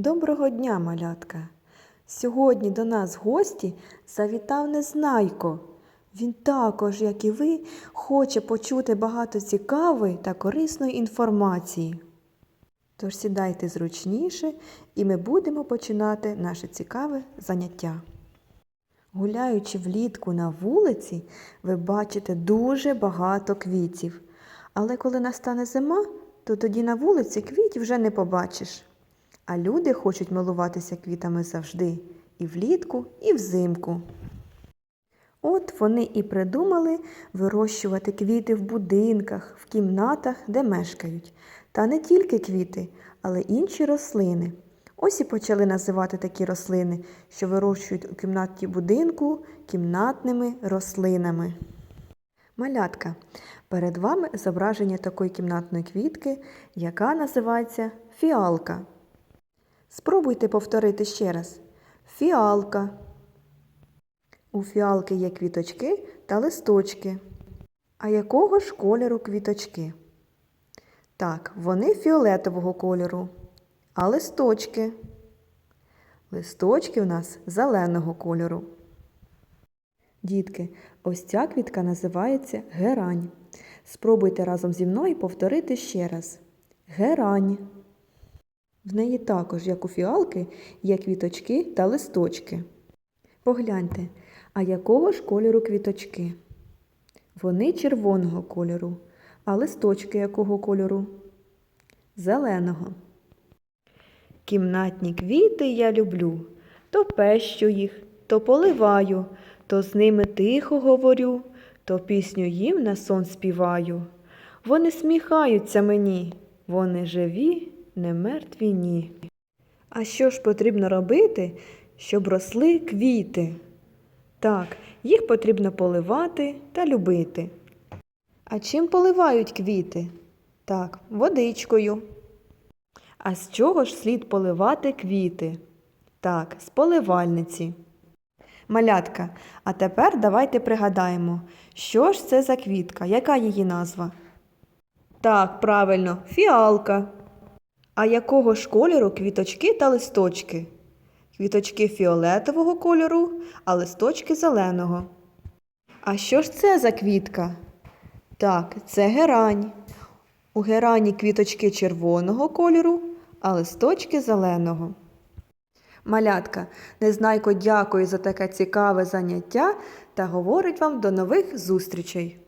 Доброго дня, малятка! Сьогодні до нас гості завітав Незнайко. Він також, як і ви, хоче почути багато цікавої та корисної інформації. Тож сідайте зручніше, і ми будемо починати наше цікаве заняття. Гуляючи влітку на вулиці, ви бачите дуже багато квітів. Але коли настане зима, то тоді на вулиці квітів вже не побачиш. А люди хочуть милуватися квітами завжди і влітку, і взимку. От вони і придумали вирощувати квіти в будинках, в кімнатах, де мешкають. Та не тільки квіти, але інші рослини. Ось і почали називати такі рослини, що вирощують у кімнаті будинку кімнатними рослинами. Малятка, перед вами зображення такої кімнатної квітки, яка називається фіалка. Спробуйте повторити ще раз. Фіалка. У фіалки є квіточки та листочки. А якого ж кольору квіточки? Так, вони фіолетового кольору. А листочки? Листочки у нас зеленого кольору. Дітки, ось ця квітка називається герань. Спробуйте разом зі мною повторити ще раз. Герань. В неї також, як у фіалки, є квіточки та листочки. Погляньте, а якого ж кольору квіточки? Вони червоного кольору, а листочки якого кольору? Зеленого. Кімнатні квіти я люблю, то пещу їх, то поливаю, то з ними тихо говорю, то пісню їм на сон співаю. Вони сміхаються мені, вони живі, не мертві ні. А що ж потрібно робити, щоб росли квіти? Так, їх потрібно поливати та любити. А чим поливають квіти? Так, водичкою. А з чого ж слід поливати квіти? Так, з поливальниці. Малятка, а тепер давайте пригадаємо, що ж це за квітка, яка її назва? Так, правильно, фіалка. А якого ж кольору квіточки та листочки? Квіточки фіолетового кольору, а листочки зеленого. А що ж це за квітка? Так, це герань. У герані квіточки червоного кольору, а листочки зеленого. Малятка, Незнайко дякую за таке цікаве заняття та говорить вам до нових зустрічей.